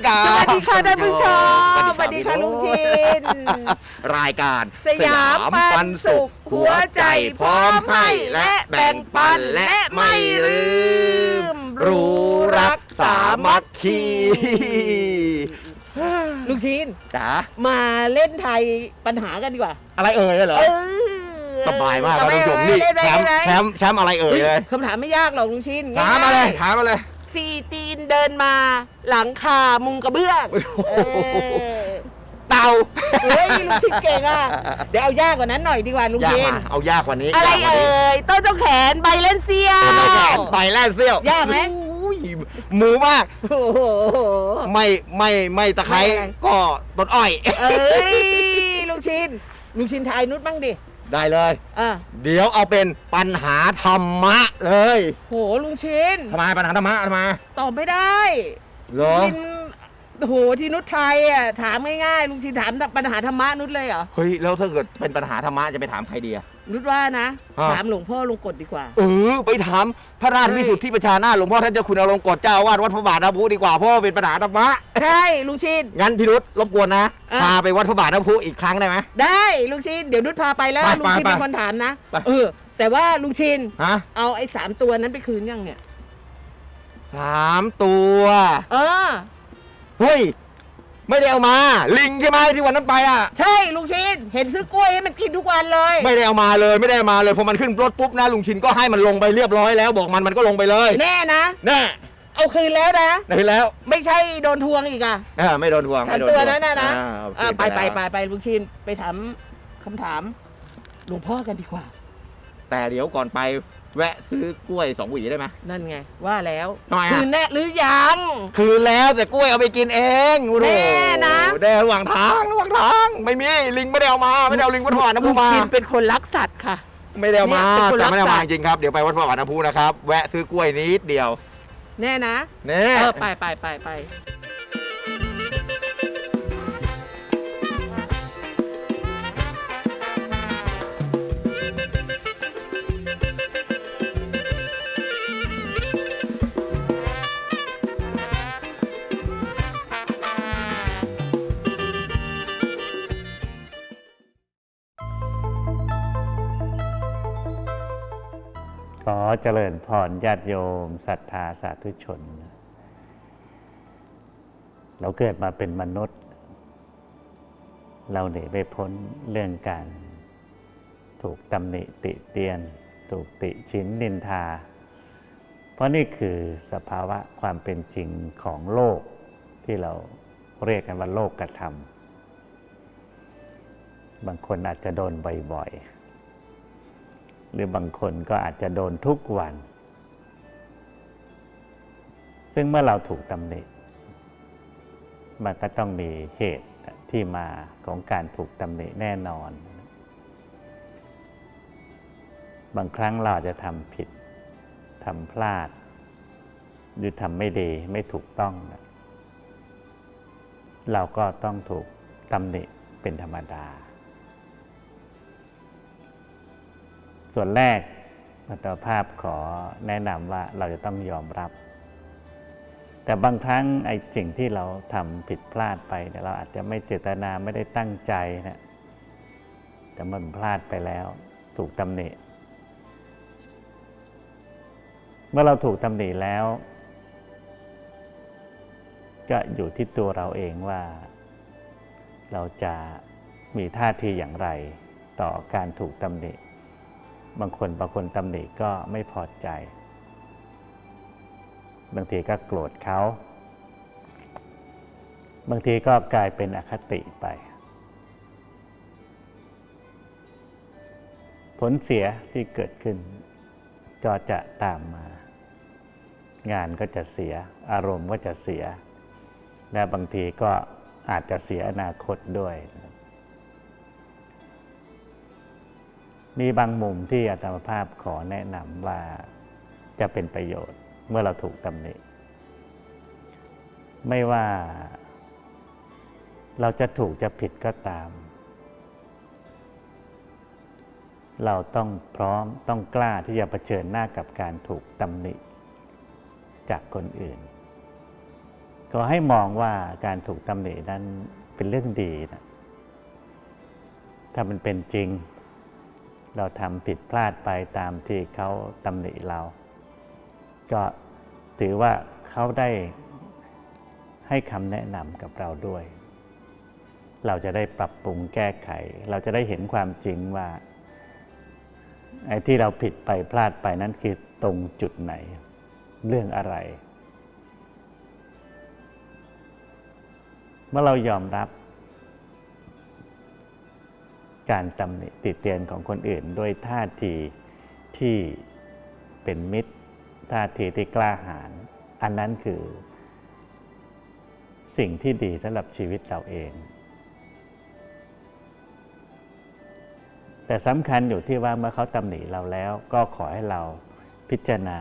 วัสดีครับสวัสดีค่ะท่านผู้ชมสสวัสดีค่ะลุงชิน รายการสยามปันสุข หัวใจพร้อมให้และแบ่งปันและไม่ลืม รู้รักสามัคคีลุงชินจ๋ามาเล่นไทยปัญหากันดีกว่า อะไรเอ่ยเหรอเออสบายมากครับท่านผู้ชมนี่เล่นไปแชมป์เล่นไปแชมป์แชมป์อะไรเอ่ยเลยคำถามไม่ยากหรอกลุงชินถามมาเลยถามมาเลย ซีจีนเดินมาหลังคามุงกระเบื้องโอ้โหเออเตาเฮ้ยลุงชินเก่งอะ เดี๋ยวเอายากกว่านั้นหน่อยดีกว่าลุงยากชินมาเอายากกว่านี้อะไรยากกว่าเอ่นี้ยต้นเจ้าแขนใบเล่นเสี้ยวต้นไม้แขนไปแล่นเสี้ยวยากไหม อุ้ยหมูมาก โอ้โห ไม่ไม่ไม่ตะไคร้ไม่อะไร ก็ต้นอ้อย เอ้ยลุงชินลุงชินทายนุชบ้างดิ ได้เลย อะเดี๋ยวเอาเป็นปัญหาธรรมะเลยโหลุงชินทำไมปัญหาธรรมะทำไมตอบไม่ได้เหรอ ชินโหที่นุชไทยอะถามง่ายๆลุงชินถามปัญหาธรรมะนุชเลยเหรอ เฮ้ย แล้วถ้าเกิดเป็นปัญหาธรรมะจะไปถามใครดีอะ นุชว่านะ อะถามหลวงพ่อลงกฎดีกว่า เออไปถามพระราชเฮ้ยวิสุทธิประชานาถหลวงพ่อท่านเจ้าคุณอลงกฎเจ้าอาวาดวัดพระบาทน้ำพุดีกว่าเพราะว่าเป็นปัญหาธรรมะ ใช่ลุงชิน งั้นพี่นุชรบกวนนะอะ พาไปวัดพระบาทน้ำพุอีกครั้งได้ไหม ได้ลุงชิน เดี๋ยวนุชพาไปแล้ว ไปลุงชินไปเป็นคนถามนะ ไป เออ แต่ว่าลุงชิน ฮะเอาไอ้สามตัวนั้นไปคืนยังเนี่ย สามตัว เออ เฮ้ย ไม่ได้เอามา ลิงใช่ไหมที่วันนั้นไปอะ ใช่ลุงชิน เห็นซื้อกล้วยให้มันกินทุกวันเลยไม่ได้เอามาเลยไม่ได้เอามาเลยพอมันขึ้นรถปุ๊บนะลุงชินก็ให้มันลงไปเรียบร้อยแล้ว บอกมันมันก็ลงไปเลยแน่นะ แน่เอาคืนแล้วนะได้แล้วไม่ใช่โดนทวงอีกอะอ่าไม่โดนทวงสามไม่โดนตัวทงนั้นนะนะอ่าโอเคอะไปไปแล้วไปไปลุงชินไปถามคำถามหลวงพ่อกันดีกว่า แต่เดี๋ยวก่อนไป แวะซื้อกล้วยสองหวีได้ไหม นั่นไง ว่าแล้วทำไมอะคืนแน่หรือยัง คืนแล้วแต่กล้วยเอาไปกินเองโอ้โหแน่นะได้ระหว่างทางระหว่างทาง ไม่มีลิงไม่ได้เอามาไม่ได้เอาลิงวัดพระบาทน้ำลุพุงมาชินเป็นคนรักสัตว์ค่ะ ไม่ได้เอามาเนี่ยเป็นคนรัแต่กไม่ได้เอาสัมาตว์จริงครับเดี๋ยวไปวัดพระบาทน้ำพุนะครับ แวะซื้อกล้วยนิดเดียวแน่นะเน่ เออไปไปไปไป เจริญพรญาติโยมศรัทธาสาธุชน เราเกิดมาเป็นมนุษย์ เราหนีไม่พ้นเรื่องการ ถูกตำหนิติเตียน ถูกติชินนินทา เพราะนี่คือสภาวะความเป็นจริงของโลกที่เราเรียกกันว่าโลกกระทำบางคนอาจจะโดนบ่อยๆ หรือบางคนก็อาจจะโดนทุกวัน ซึ่งเมื่อเราถูกตำหนิมันก็ต้องมีเหตุที่มาของการถูกตำหนิแน่นอน บางครั้งเราจะทำผิดทำพลาด หรือทำไม่ดีไม่ถูกต้อง เราก็ต้องถูกตำหนิเป็นธรรมดา ส่วนแรกอัตภาพขอแนะนำว่าเราจะต้องยอมรับ แต่บางครั้งไอ้สิ่งที่เราทำผิดพลาดไปเนี่ยเราอาจจะไม่เจตนาไม่ได้ตั้งใจนะแต่มันพลาดไปแล้ว ถูกตำหนิเมื่อเราถูกตำหนิแล้ว ก็อยู่ที่ตัวเราเองว่า เราจะมีท่าทีอย่างไรต่อการถูกตำหนิ บางคนบางคนตำหนิก็ไม่พอใจ บางทีก็โกรธเขา บางทีก็กลายเป็นอคติไป ผลเสียที่เกิดขึ้นก็จะตามมา งานก็จะเสีย อารมณ์ก็จะเสีย และบางทีก็อาจจะเสียอนาคตด้วย มีบางมุมที่อาตมาภาพขอแนะนำว่าจะเป็นประโยชน์เมื่อเราถูกตำหนิไม่ว่าเราจะถูกจะผิดก็ตาม เราต้องพร้อมต้องกล้าที่จะเผชิญหน้ากับการถูกตำหนิ จากคนอื่น ก็ให้มองว่าการถูกตำหนินั้นเป็นเรื่องดีนะถ้ามันเป็นจริง เราทำผิดพลาดไปตามที่เขาตำหนิเรา ก็ถือว่าเขาได้ให้คำแนะนำกับเราด้วย เราจะได้ปรับปรุงแก้ไข เราจะได้เห็นความจริงว่าไอ้ที่เราผิดไปพลาดไปนั้นคือตรงจุดไหน เรื่องอะไร เมื่อเรายอมรับ การตำหนิติเตียนของคนอื่น ด้วยท่าทีที่เป็นมิตร ท่าทีที่กล้าหาญอันนั้นคือ สิ่งที่ดีสำหรับชีวิตเราเอง แต่สำคัญอยู่ที่ว่าเมื่อเขาตำหนิเราแล้วก็ขอให้เราพิจารณา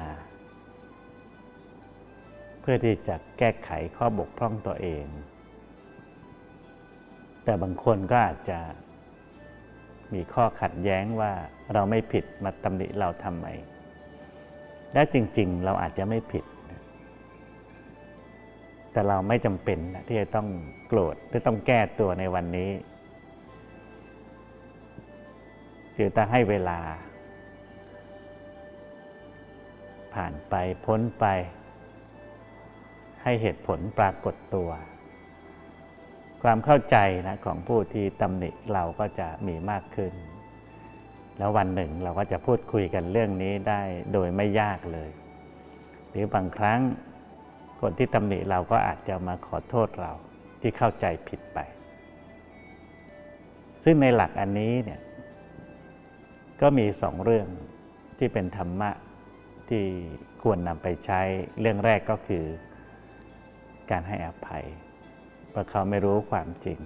เพื่อที่จะแก้ไขข้อบกพร่องตัวเอง แต่บางคนก็อาจจะ มีข้อขัดแย้งว่าเราไม่ผิดมาตำหนิเราทำไม และจริง ๆ เราอาจจะไม่ผิด แต่เราไม่จำเป็นที่จะต้องโกรธหรือต้องแก้ตัวในวันนี้คือต้องให้เวลา ผ่านไปพ้นไป ให้เหตุผลปรากฏตัว ความเข้าใจนะของผู้ที่ตำหนิเราก็จะมีมากขึ้น แล้ววันหนึ่งเราก็จะพูดคุยกันเรื่องนี้ได้โดยไม่ยากเลย หรือบางครั้งคนที่ตำหนิเราก็อาจจะมาขอโทษเราที่เข้าใจผิดไป ซึ่งในหลักอันนี้เนี่ยก็มีสองเรื่องที่เป็นธรรมะที่ควรนำไปใช้เรื่องแรกก็คือการให้อภัย เพราะเขาไม่รู้ความจริง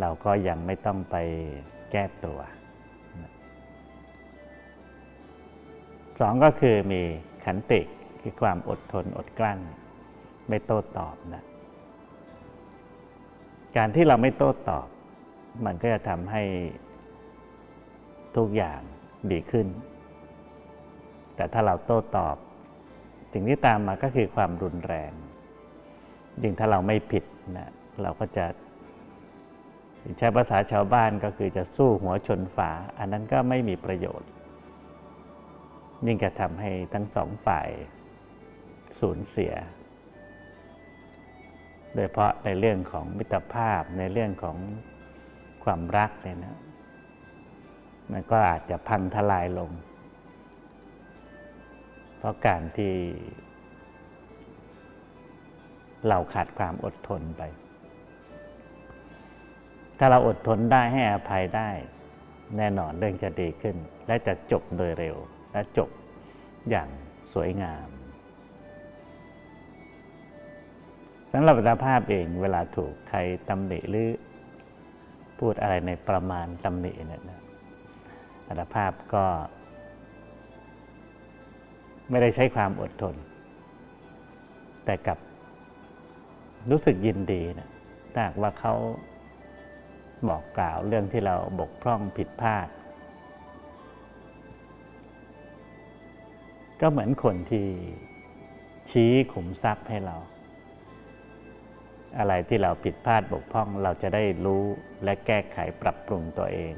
เราก็ยังไม่ต้องไปแก้ตัวสองก็คือมีขันติคือความอดทนอดกลั้น ไม่โต้ตอบนะการที่เราไม่โต้ตอบ มันก็จะทำให้ทุกอย่างดีขึ้น แต่ถ้าเราโต้ตอบ สิ่งที่ตามมาก็คือความรุนแรงยิ่งถ้าเราไม่ผิด นะเราก็จะใช้ภาษาชาวบ้านก็คือจะสู้หัวชนฝา อันนั้นก็ไม่มีประโยชน์ ยิ่งจะทำให้ทั้งสองฝ่ายสูญเสีย โดยเฉพาะในเรื่องของมิตรภาพในเรื่องของความรักเนี่ยนะมันก็อาจจะพังทลายลง เพราะการที่ เราขาดความอดทนไป ถ้าเราอดทนได้ให้อภัยได้ แน่นอนเรื่องจะดีขึ้น และจะจบโดยเร็ว และจบอย่างสวยงามสำหรับอัตภาพเองเวลาถูกใครตำหนิหรือพูดอะไรในประมาณตำหนิเนี่ยนะอัตภาพก็ ไม่ได้ใช้ความอดทน แต่กับ รู้สึกยินดีนะถ้าหากว่าเขาบอกกล่าวเรื่องที่เราบกพร่องผิดพลาด ก็เหมือนคนที่ชี้ขุมทรัพย์ให้เรา อะไรที่เราผิดพลาดบกพร่องเราจะได้รู้และแก้ไขปรับปรุงตัวเอง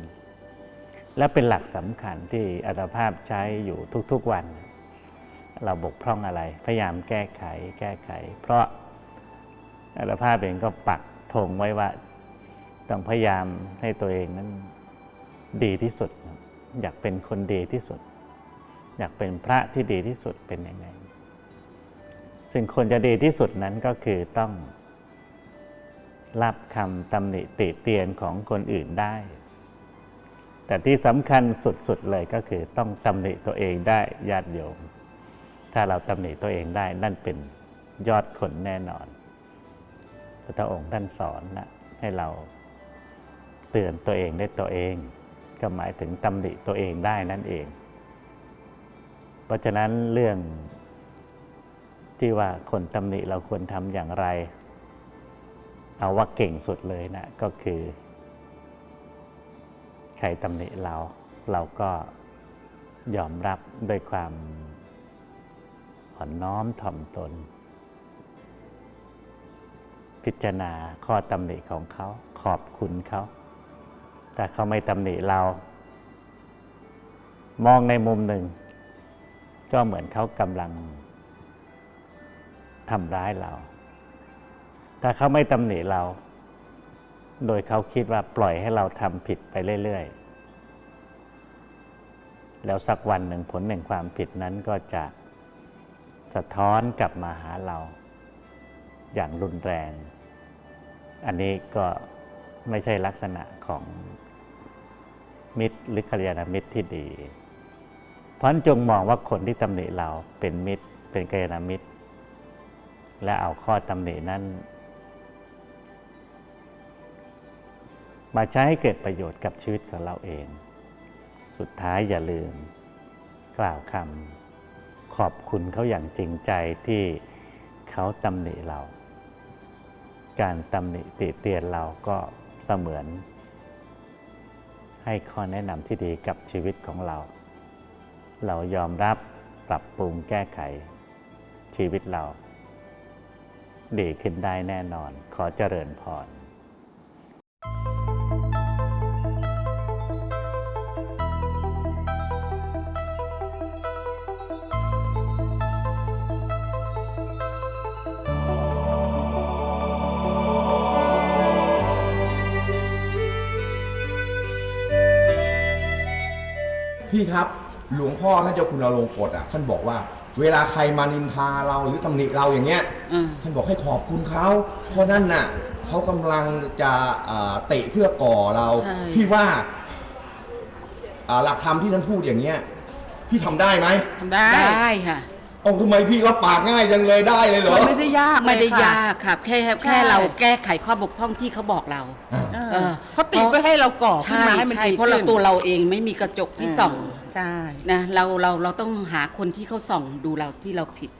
และเป็นหลักสำคัญที่อัตภาพใช้อยู่ทุกๆวัน เราบกพร่องอะไร พยายามแก้ไขแก้ไข เพราะ อัตภาพเองก็ปักธงไว้ว่า ต้องพยายามให้ตัวเองนั้นดีที่สุด อยากเป็นคนดีที่สุด อยากเป็นพระที่ดีที่สุดเป็นยังไง ซึ่งคนจะดีที่สุดนั้นก็คือต้องรับคำตำหนิติเตียนของคนอื่นได้ แต่ที่สำคัญสุดๆเลยก็คือต้องตำหนิตัวเองได้ญาติโยม ถ้าเราตำหนิตัวเองได้นั่นเป็นยอดคนแน่นอน พระองค์ท่านสอนนะให้เราเตือนตัวเองได้ตัวเอง ก็หมายถึงตำหนิตัวเองได้นั่นเอง เพราะฉะนั้นเรื่องที่ว่าคนตำหนิเราควรทำอย่างไร เอาว่าเก่งสุดเลยนะก็คือ ใครตำหนิเรา เราก็ยอมรับด้วยความอ่อนน้อมถ่อมตน พิจารณาข้อตำหนิของเขา ขอบคุณเขาแต่เขาไม่ตำหนิเรา มองในมุมหนึ่ง ก็เหมือนเขากำลังทำร้ายเราถ้าเขาไม่ตำหนิเรา โดยเขาคิดว่าปล่อยให้เราทำผิดไปเรื่อยๆ แล้วสักวันหนึ่งผลแห่งความผิดนั้นก็จะสะท้อนกลับมาหาเรา อย่างรุนแรง อันนี้ก็ไม่ใช่ลักษณะของมิตรหรือกัลยาณมิตรที่ดี เพราะฉะนั้นจงมองว่าคนที่ตำหนิเราเป็นมิตร เป็นกัลยาณมิตร และเอาข้อตำหนินั้น มาใช้ให้เกิดประโยชน์กับชีวิตของเราเอง สุดท้ายอย่าลืม กล่าวคำขอบคุณเขาอย่างจริงใจที่เขาตำหนิเรา การตำหนิติเตียนเราก็เสมือน ให้ข้อแนะนำที่ดีกับชีวิตของเรา เรายอมรับปรับปรุงแก้ไข ชีวิตเรา ดีขึ้นได้แน่นอนขอเจริญพร ครับ หลวงพ่อท่านเจ้าคุณอรงกฎอะ ท่านบอกว่า เวลาใครมานินทาเราหรือตำหนิเราอย่างเงี้ย อืม ท่านบอกให้ขอบคุณเขาเพราะนั่นน่ะเขากำลังจะอ่าเตะเพื่อก่อเรา ใช่ พี่ว่าอ่าหลักธรรมที่ท่านพูดอย่างเงี้ย พี่ทำได้ไหมทำได้ ได้ค่ะเอ้าทำไมพี่รับปากง่ายจังเลยได้เลยเหรอ มันไม่ได้ยากไม่ได้เลค่ะ ยากค่ะแค่แค่ใช่ เราแก้ไขข้อบกพร่องที่เขาบอกเราอ่าเออเออ เขาติดไว้ให้เราก่อขึ้นใช่มาให้มันใช่ดีเพราะเราขึ้น ตัวเราเองไม่มีกระจกที่ส่อง ใช่ นะเราเราเราต้องหาคนที่เขาส่องดูเราที่เราผิด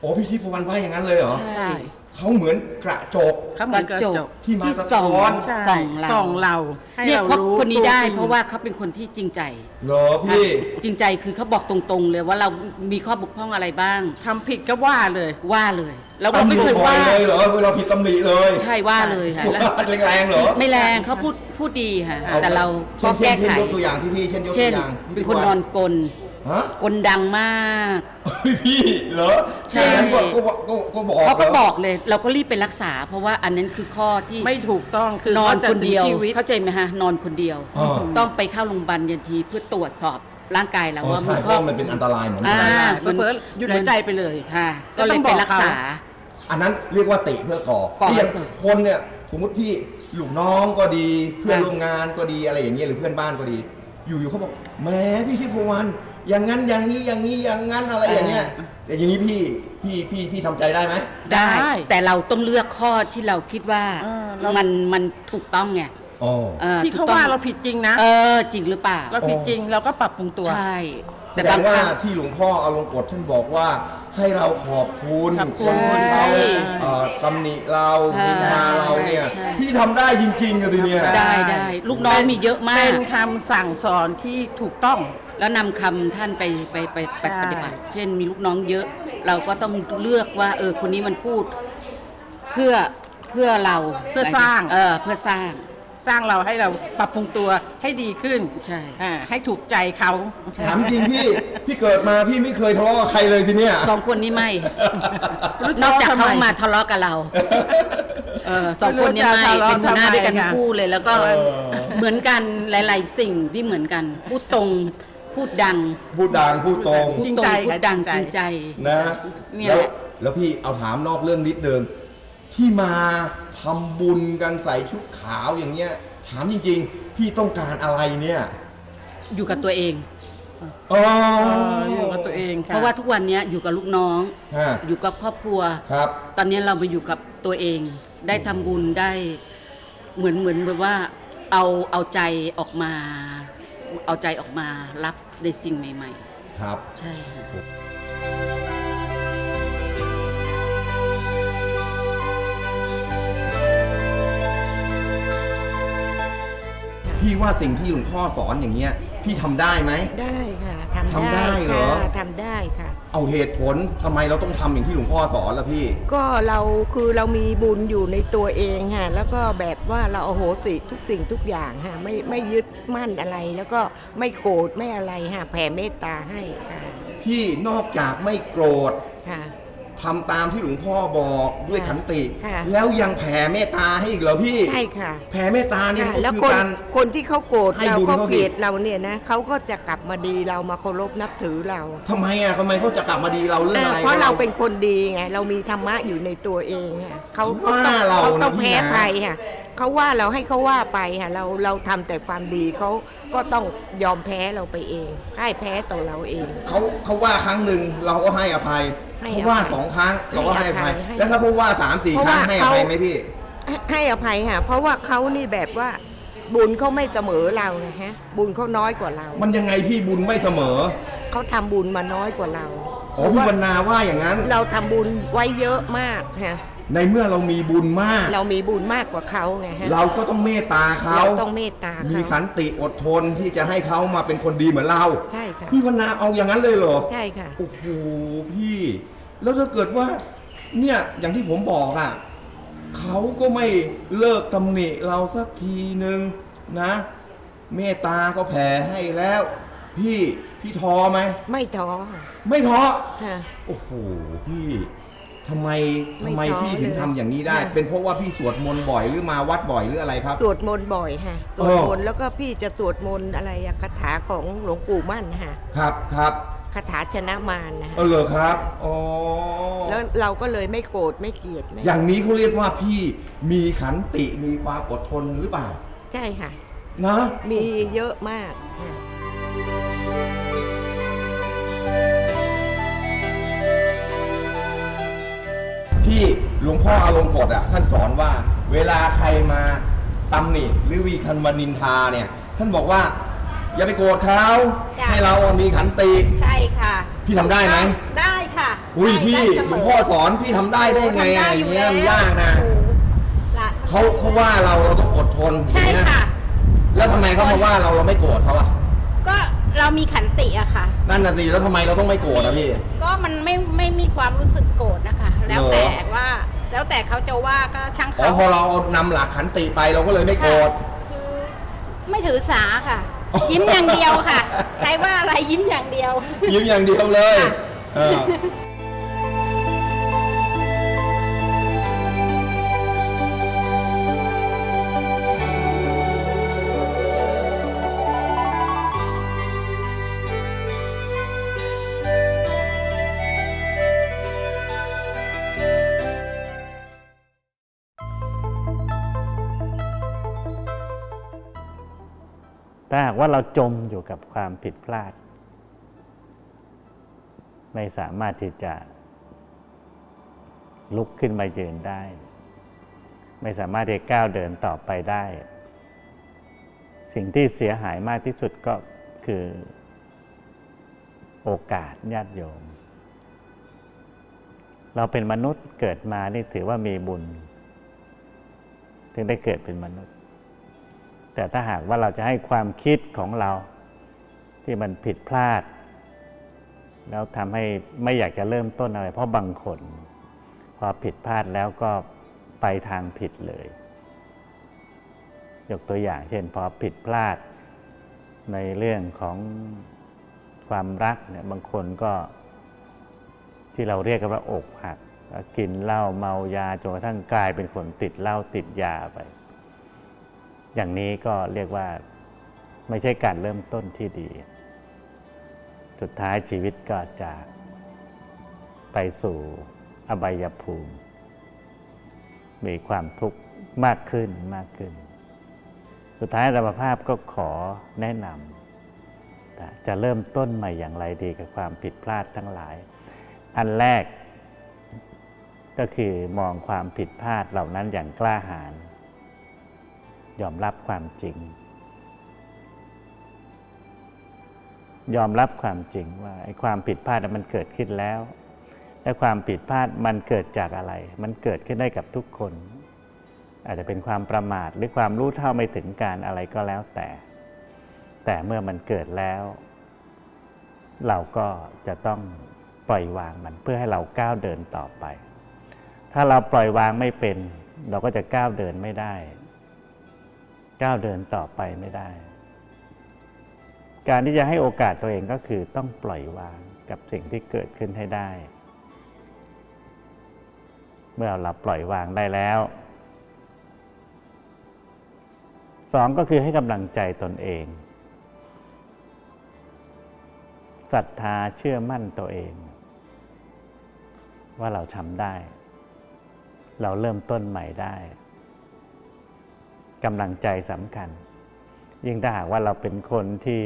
โอ้พี่ทิพย์วันว่าอย่างนั้นเลยเหรอ ใช่ เขาเหมือนกระจก เขาเหมือนกระจกที่มาที่สะส่องท้อนใช่ส่องเราส่องเราให้เนี่ยเราคบรู้คนนี้ได้ ตัวจงเพราะว่าเขาเป็นคนที่จริงใจ เหรอพี่ จริงใจคือเขาบอกตรงๆเลยว่าเรามีข้อบกพร่องอะไรบ้าง ทำผิดก็ว่าเลย ว่าเลยแล้วเราไม่เคยตำหนิบ่ว่าอเลยเหรอเวลาผิดตำหนิเลยใช่ว่าเลยค่ะแล้วแรงๆเหรอไม่แรงเขาพูดพูดดีค่ะอแต่เราเช่ก็นแก้เช่นไข เช่นยกตัวอย่างที่พี่เช่นยกเช่ตันวอย่างเป็นคนนอนกล ฮะกลดังมาก เฮ้ยพี่เหรอใช่แค่นั้นก็ก็ก็ก็บอกเขาก็หรบอกเลย เราก็รีบไปรักษา เพราะว่าอันนั้นคือข้อที่ไม่ถูกต้องคือนอนขาจะคนเดียวถึงชีวิต เข้าใจไหมฮะนอนคนเดียวอ่าต้องไปเข้าโรงพยาบาลยันทีเพื่อตรวจสอบร่างกายเราอ๋อว่าใช่มีเพข้อ ราะมันเป็นอันตรายเหมือนกัอ่า นเพื่อเพื่อหยุดหายใจไปเลย ค่ะ ก็ก็เลต้ยองไปบอกรักษา อันนั้นเรียกว่าติเพื่อก่อก่อที่อย่างก่อคนเนี่ยสมมติพี่ลูกน้องก็ดีเพื่อนอะ ร่วมงานก็ดีอะไรอย่างเงี้ยหรือเพื่อนบ้านก็ดี อยู่ๆเขาบอกแหมพี่ทิพวรรณ อย่างนั้นอย่างนี้อย่างนี้อย่างนั้นอะไรอย่างเงี้ยแต่อย่างนี้พี่พี่พี่พี่ทำใจได้ไหม ได้ ได้แต่เราต้องเลือกข้อที่เราคิดว่าเออเรา มันมันถูกต้องไงอ๋อ ออที่เขาถูกต้องว่าเราผิดจริงนะ เออจริงหรือเปล่าเราผิดจริงเราก็ปรับปรุงตัว ใช่แสแต่ดบางงคว่ารั้ง ที่หลวงพ่ออารมณ์กฎท่านบอกว่าให้เราขอบคุณขอบคุคณนที่เขาใช่เอ่อตำหนิเราใช่นินทาเราเนี่ยใช่พี่ทำได้จริงๆอะสิเนี่ย ได้ได้ ลูกน้องมีเยอะมาเป็ก นคำสั่งสอนที่ถูกต้อง แล้วนำคำท่านไปไปไปไปใช่ปฏิบัติ เช่นมีลูกน้องเยอะ เราก็ต้องเลือกว่าเออคนนี้มันพูดเพื่อเพื่อเราเพื่อสร้างเออเพื่อสร้างสร้างเราให้เราปรับปรุงตัวให้ดีขึ้นใช่อ่าให้ถูกใจเขาถามจริงพี่พี่เกิดมาพี่ไม่เคยทะเลาะกับใครเลยสิเนี่ยสองคนนี้ไม่รู้นอกจากทำเขาไมมาทะเลาะกับเราเออสองคนนี้ไม่ไม่รู้จะทะเลาะเป็นหัวหน้าทำไมด้วยกันทั้งค่ะคู่เลย แล้วก็เออเหมือนกันหลาย ๆ สิ่งที่เหมือนกันพูดตรง พูดดังพูดดังพูดตรงพูดจริงตรใจงพูดดังค่ะจจริริงงใจใจนะ เนี่ยแล้วแหละ แล้วพี่เอาถามนอกเรื่องนิดเดิมที่มาทำบุญกันใส่ชุดขาวอย่างเงี้ย ถามจริง ๆ พี่ต้องการอะไรเนี่ยอยู่กับตัวเองอ๋อเอออยู่กับตัวเองค่ะเพราะว่าทุกวันเนี้ยอยู่กับลูกน้อง ฮะอยู่กับครอบครัว ครับ ตอนนี้เรามาอยู่กับตัวเอง ได้ทำบุญได้เหมือนเหมือนแบบว่าเอาเอาใจออกมา เอาใจออกมารับในสิ่งใหม่ ครับ ๆ ใช่ค่ะ พี่ว่าสิ่งที่หลวงพ่อสอนอย่างเงี้ย พี่ทำได้ไหม ได้ค่ะทำทำได้ได้เหรอ ค่ะทำได้ค่ะ เอาเหตุผลทำไมเราต้องทำอย่างที่หลวงพ่อสอนล่ะพี่ ก็เราคือเรามีบุญอยู่ในตัวเองฮะแล้วก็แบบว่าเราโอโหสิทุกสิ่งทุกอย่างฮะไม่ไม่ยึดมั่นอะไร แล้วก็ไม่โกรธไม่อะไรฮะแผ่เมตตาให้ค่ะพี่นอกจากไม่โกรธ ค่ะ ทำตามที่หลวงพ่อบอกด้วยค่ะขันติ ค่ะ แล้วยังแผ่เมตตาให้อีกเหรอพี่ ใช่ค่ะแผ่เมตตานี่ค่ะก็แล้วคือคนการ คนที่เขาโกรธให้เราบุญเขาเขาสิ เกลียดเราเนี่ยนะเขาก็จะกลับมาดีเรามาเคารพนับถือเราทำไมอะทำไมเขาจะกลับมาดีเราเรื่องอ่าอะไร เพราะเราเป็นคนดีไงเรามีธรรมะอยู่ในตัวเองค่ะเขาเขาเขาว่าต้องเราเขาต้องนะพี่แพ้นะ ภัยค่ะ เขาว่าเราให้เขาว่าไปค่ะเราเราทำแต่ความดีเขาก็ต้องยอมแพ้เราไปเอง ให้แพ้ต่อเราเอง เขาเขาว่าครั้งหนึ่งเราก็ให้อภัยให้เขาอภัยว่าสองครั้งเราก็ให้อภัย ให้อภัยแล้วถ้าเขาว่าสามสี่เพราะครั้งว่าให้อภัยเขา ไหมพี่ ให้ให้อภัยค่ะ เพราะว่าเขานี่แบบว่าบุญเขาไม่เสมอเราไงฮะ บุญเขาน้อยกว่าเรามันยังไงพี่บุญไม่เสมอเขาทำบุญมาน้อยกว่าเราอ๋อพี่บรรณาว่าอย่างนั้น เราทำบุญไว้เยอะมากฮะ ในเมื่อเรามีบุญมาก เรามีบุญมากกว่าเขาไงฮะเราก็ต้องเมตตาเขาเราต้องเมตตามีเขาขันติอดทนที่จะให้เขามาเป็นคนดีเหมือนเรา ใช่ค่ะพี่วรรณาเอาอย่างนั้นเลยเหรอใช่ค่ะโอ้โหพี่ แล้วถ้าเกิดว่า เนี่ยอย่างที่ผมบอกอะเขาก็ไม่เลิกตำหนิเราสักทีหนึ่งนะ เมตตาก็แผ่ให้แล้ว พี่พี่ท้อไหมไม่ท้อค่ะไม่ท้อค่ะโอ้โหพี่ ทำไมไม่ทำไมท้อพี่ถึงเลยทำอย่างนี้ได้ ค่ะ เป็นเพราะว่าพี่สวดมนต์บ่อยหรือมาวัดบ่อยหรืออะไรครับ สวดมนต์บ่อยค่ะสวดมนต์แล้วก็พี่จะสวดมนต์อะไรอะคาถาของหลวงปู่มั่นค่ะครับครับคาถาชนะมารนะเอคะอเหรอครับอ๋อแล้วเราก็เลยไม่โกรธไม่เกลียดไม่อย่างนี้เขาเรียกว่าพี่มีขันติมีความอดทนหรือเปล่าใช่ค่ะ นะ มีเยอะมากค่ะ หลวงพ่ออารมณ์กฎอะท่านสอนว่าเวลาใครมาตำหนิหรือวีคันมานินทาเนี่ย ท่านบอกว่า อย่าไปโกรธเขาจ้ะ ให้เรามีขันติ ใช่ค่ะพี่ทำได้ไหม ได้ค่ะอุ้ยได้พี่ได้เสหลมวงอพ่อสอนพี่ทำได้ได้ไงทำอะได้ออยู่ย่างเงี้ยแล้วมันยากนะโอ้โหละเขาเขาว่าเราเราต้องอดทนใช่อย่างเงี้ยค่ะ แล้วทำไมเขามาว่าเราเราไม่โกรธเขาอะก็ เรามีขันติอะค่ะ นั่นน่ะสิแล้วทำไมเราต้องไม่โกรธอะพี่ ก็มันไม่ไม่มีความรู้สึกโกรธนะคะ แล้วเหรอแต่ว่า แล้วแต่เขาจะว่าก็ช่างอ๋อเขาพอเราเอานำหลักขันติไปเราก็เลยไม่โกรธ คือไม่ถือสาค่ะ ยิ้มอย่างเดียวค่ะ ใครว่าอะไรยิ้มอย่างเดียว ยิ้มอย่างเดียวเลยเออ ถ้าหากว่าเราจมอยู่กับความผิดพลาด ไม่สามารถที่จะลุกขึ้นมายืนได้ ไม่สามารถที่จะก้าวเดินต่อไปได้ สิ่งที่เสียหายมากที่สุดก็คือโอกาสญาติโยม เราเป็นมนุษย์เกิดมานี่ถือว่ามีบุญ ถึงได้เกิดเป็นมนุษย์ แต่ถ้าหากว่าเราจะให้ความคิดของเรา ที่มันผิดพลาด แล้วทำให้ไม่อยากจะเริ่มต้นอะไร เพราะบางคน พอผิดพลาดแล้วก็ไปทางผิดเลย ยกตัวอย่างเช่น พอผิดพลาดในเรื่องของความรักเนี่ยบางคนก็ที่เราเรียกกันว่าอกหักกินเหล้าเมายาจนกระทั่งกลายเป็นคนติดเหล้าติดยาไป อย่างนี้ก็เรียกว่าไม่ใช่การเริ่มต้นที่ดี สุดท้ายชีวิตก็จะไปสู่อบายภูมิ มีความทุกข์มากขึ้นมากขึ้น สุดท้ายธรรมภาพก็ขอแนะนำจะเริ่มต้นใหม่อย่างไรดีกับความผิดพลาดทั้งหลาย อันแรกก็คือมองความผิดพลาดเหล่านั้นอย่างกล้าหาญ ยอมรับความจริง ยอมรับความจริงว่าไอ้ความผิดพลาดมันเกิดขึ้นแล้วและความผิดพลาดมันเกิดจากอะไร มันเกิดขึ้นได้กับทุกคน อาจจะเป็นความประมาทหรือความรู้เท่าไม่ถึงการอะไรก็แล้วแต่ แต่เมื่อมันเกิดแล้ว เราก็จะต้องปล่อยวางมันเพื่อให้เราก้าวเดินต่อไป ถ้าเราปล่อยวางไม่เป็น เราก็จะก้าวเดินไม่ได้ ก้าวเดินต่อไปไม่ได้ การที่จะให้โอกาสตัวเองก็คือต้องปล่อยวางกับสิ่งที่เกิดขึ้นให้ได้ เมื่อเราปล่อยวางได้แล้วสองก็คือให้กำลังใจตนเองศรัทธาเชื่อมั่นตัวเอง ว่าเราทำได้ เราเริ่มต้นใหม่ได้ กำลังใจสำคัญ ยิ่งถ้าหากว่าเราเป็นคนที่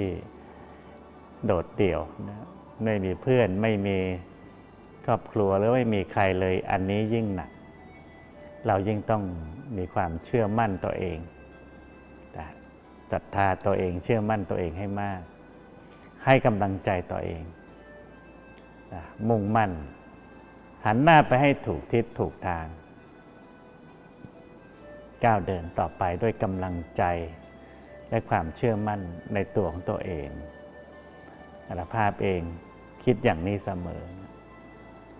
โดดเดี่ยวนะไม่มีเพื่อนไม่มีครอบครัวหรือไม่มีใครเลยอันนี้ยิ่งหนัก เรายิ่งต้องมีความเชื่อมั่นตัวเองศรัทธาตัวเองเชื่อมั่นตัวเองให้มาก ให้กำลังใจตัวเองมุ่งมั่น หันหน้าไปให้ถูกทิศถูกทาง ก้าวเดินต่อไปด้วยกำลังใจ และความเชื่อมั่นในตัวของตัวเองอัตภาพเองคิดอย่างนี้เสมอ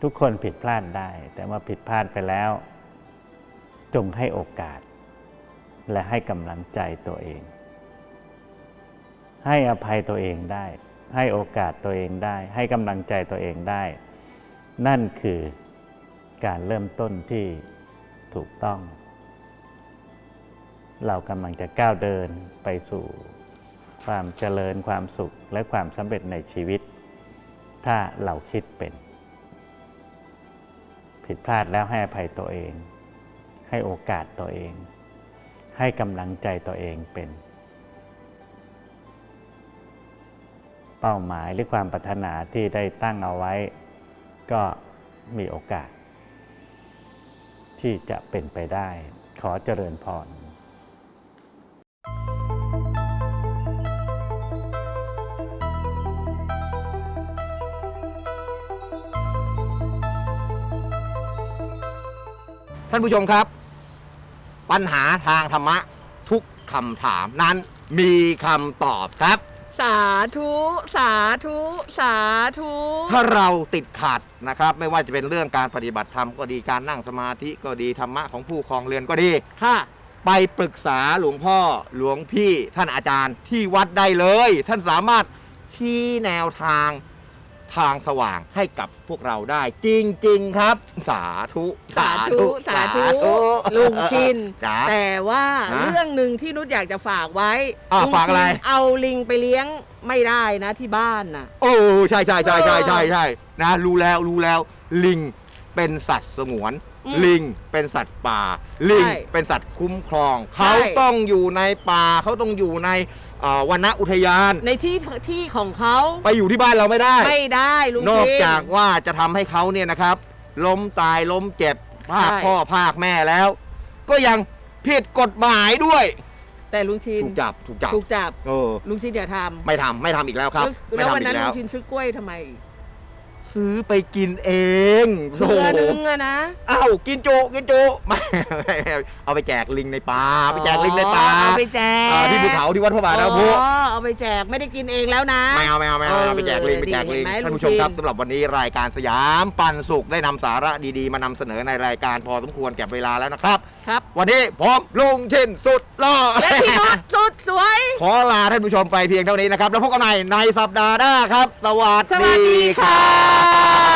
ทุกคนผิดพลาดได้ แต่ว่าผิดพลาดไปแล้ว จงให้โอกาส และให้กำลังใจตัวเอง ให้อภัยตัวเองได้ ให้โอกาสตัวเองได้ ให้กำลังใจตัวเองได้ นั่นคือการเริ่มต้นที่ถูกต้อง เรากำลังจะก้าวเดินไปสู่ความเจริญความสุขและความสำเร็จในชีวิต ถ้าเราคิดเป็น ผิดพลาดแล้วให้อภัยตัวเอง ให้โอกาสตัวเอง ให้กำลังใจตัวเองเป็น เป้าหมายหรือความปรารถนาที่ได้ตั้งเอาไว้ ก็มีโอกาส ที่จะเป็นไปได้ ขอเจริญพร ท่านผู้ชมครับ ปัญหาทางธรรมะทุกคำถามนั้นมีคำตอบครับ สาธุ สาธุ สาธุ ถ้าเราติดขัดนะครับ ไม่ว่าจะเป็นเรื่องการปฏิบัติธรรมก็ดีการนั่งสมาธิก็ดีธรรมะของผู้ครองเรือนก็ดี ค่ะ ไปปรึกษาหลวงพ่อหลวงพี่ท่านอาจารย์ที่วัดได้เลย ท่านสามารถชี้แนวทาง ทางสว่างให้กับพวกเราได้ จริง ๆ ครับ สาธุสาธุสาธุลุงชินจ๋าแต่ว่าฮะเรื่องหนึ่งที่นุชอยากจะฝากไว้อะลุงฝากอะไร ชินเอาลิงไปเลี้ยงไม่ได้นะที่บ้านน่ะ โอ้ใช่ใช่ใช่ใช่ใช่ใช่นะรู้แล้วรู้แล้ว ลิงเป็นสัตว์สงวน อืมลิงเป็นสัตว์ป่า ลิงใช่เป็นสัตว์คุ้มครอง เขาใช่ต้องอยู่ในป่าเขาต้องอยู่ใน เอ่อวนอุทยาน ในที่ที่ของเขาไปอยู่ที่บ้านเราไม่ได้ ไม่ได้ลุงนอกชินจากว่าจะทำให้เขาเนี่ยนะครับ ล้มตายล้มเจ็บภาคใช่ พ่อภาคแม่แล้ว ก็ยังผิดกฎหมายด้วย แต่ลุงชินถูกจับถูกจับถูกจับเออลุงชินอย่าทำไม่ทำไม่ทำอีกแล้วครับ แล้วไม่แล้วทำวันอีนั้นกแล้ลุว งชินซื้อกล้วยทำไม ซื้อไปกินเองเครือนึงอะนะอ้าวกินจุกินจุไม่ไม่ไม่เอาไปแจกลิงในป่าเอาไปแจกลิงในป่าเอาไปแจกอ่าที่ภูเขาที่วัดพระบาทนะพุอ๋อเอาไปแจกไม่ได้กินเองแล้วนะไม่เอาไม่เอาไม่เอาเออเอาไปแจกลิงไปแจกลิงดีเห็นไหมท่านผู้ลุชงมครับชินสำหรับวันนี้รายการสยามปันสุขได้นำสาระดีๆ มานำเสนอในรายการพอสมควรแก่เวลาแล้วนะครับครับ วันนี้ผมลุงชินสุดหล่อและพี่นุชสุดสวย ขอลาท่านผู้ชมไปเพียงเท่านี้นะครับ แล้วพบกันใหม่ในสัปดาห์หน้าครับ สวัสสวัสดีดีคค่ะรับ